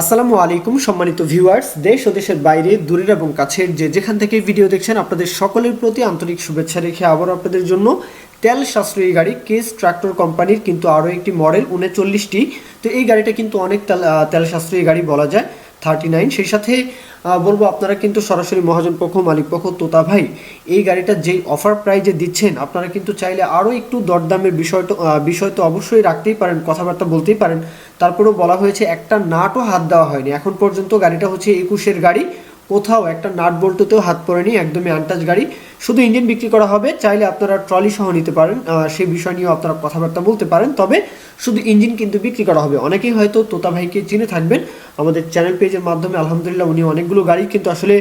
আসসালামু আলাইকুম, সম্মানিত ভিউয়ার্স। দেশ ও দেশের বাইরে, দূরের এবং কাছের যে যেখান থেকে ভিডিও দেখছেন, আপনাদের সকলের প্রতি আন্তরিক শুভেচ্ছা রেখে আবার আপনাদের জন্য তেল সাশ্রয়ী গাড়ি কেস ট্রাক্টর কোম্পানির কিন্তু আরও একটি মডেল উনচল্লিশটি। তো এই গাড়িটা কিন্তু অনেক তেল তেল সাশ্রয়ী গাড়ি বলা যায়। Thirty nine. সেই সাথে বলব আপনারা কিন্তু সরাসরি মহাজন পক্ষ, মালিক পক্ষ, তোতা ভাই, এই গাড়িটা যেই অফার প্রাইজে দিচ্ছেন, আপনারা কিন্তু চাইলে আরও একটু দরদামের বিষয় তো বিষয় তো অবশ্যই রাখতেই পারেন, কথাবার্তা বলতেই পারেন। তারপরেও বলা হয়েছে একটা নাটও হাত দেওয়া হয়নি। এখন পর্যন্ত গাড়িটা হচ্ছে একুশের গাড়ি। কোথাও একটা নাট বল্টুতেও হাত পড়েনি, একদমই আনটাচ গাড়ি। শুধু ইঞ্জিন বিক্রি করা হবে, চাইলে আপনারা ট্রলি সহ নিতে পারেন সেই বিষয় নিয়েও আপনারা কথাবার্তা বলতে পারেন, তবে শুধু ইঞ্জিন কিন্তু বিক্রি করা হবে। অনেকেই হয়তো তোতা ভাইকে চিনে থাকবেন, আমাদের চ্যানেল পেজের মাধ্যমে, আলহামদুলিল্লাহ উনি অনেকগুলো গাড়ি কিন্তু আসলে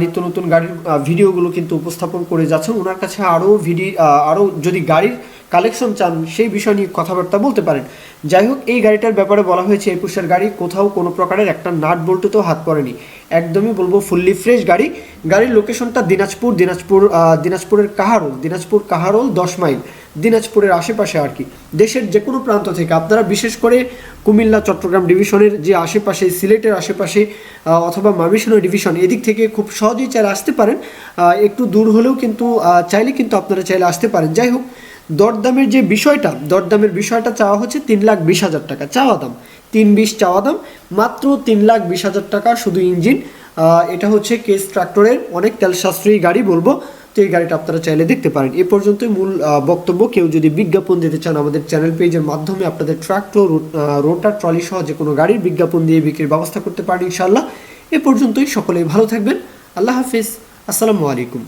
নিত্য নতুন গাড়ির ভিডিওগুলো কিন্তু উপস্থাপন করে যাচ্ছেন। ওনার কাছে আরও ভিডি আরও যদি গাড়ির কালেকশন চান, সেই বিষয় নিয়ে কথাবার্তা বলতে পারেন। যাই হোক, এই গাড়িটার ব্যাপারে বলা হয়েছে, একুশের গাড়ি, কোথাও কোনো প্রকারের একটা নাট বল্টুতেও হাত পড়েনি। একদমই বলব ফুললি ফ্রেশ গাড়ি। গাড়ির লোকেশনটা দিনাজপুর দিনাজপুর দিনাজপুরের কাহারোল, দিনাজপুর কাহারোল দশ মাইল। দিনাজপুরের আশেপাশে আর কি। দেশের যে কোনো প্রান্ত থেকে, আপনারা বিশেষ করে কুমিল্লা, চট্টগ্রাম ডিভিশনের যে আশেপাশে, সিলেটের আশেপাশে অথবা মামিশনো ডিভিশন, এদিক থেকে খুব সহজেই চাইলে আসতে পারেন। একটু দূর হলেও কিন্তু চাইলে কিন্তু আপনারা চাইলে আসতে পারেন। যাই হোক দরদামের যে বিষয়টা, দরদামের বিষয়টা চাওয়া হচ্ছে তিন লাখ বিশ হাজার টাকা, চাওয়া দাম। তিন বিশ চাওয়া দাম, মাত্র তিন লাখ বিশ হাজার টাকা শুধু ইঞ্জিন। এটা হচ্ছে কেস ট্রাক্টরের অনেক তেল সাশ্রয়ী গাড়ি বলব, তো এই গাড়িটা আপনারা চাইলে দেখতে পারেন। এ পর্যন্তই মূল বক্তব্য। কেউ যদি বিজ্ঞাপন দিতে চান আমাদের চ্যানেল পেজের মাধ্যমে, আপনাদের ট্রাক্টর রোটার ট্রলি সহ যে কোনো গাড়ির বিজ্ঞাপন দিয়ে বিক্রির ব্যবস্থা করতে পারেন ইনশাল্লাহ এ পর্যন্তই, সকলেই ভালো থাকবেন। আল্লাহ হাফিজ। আসসালামু আলাইকুম।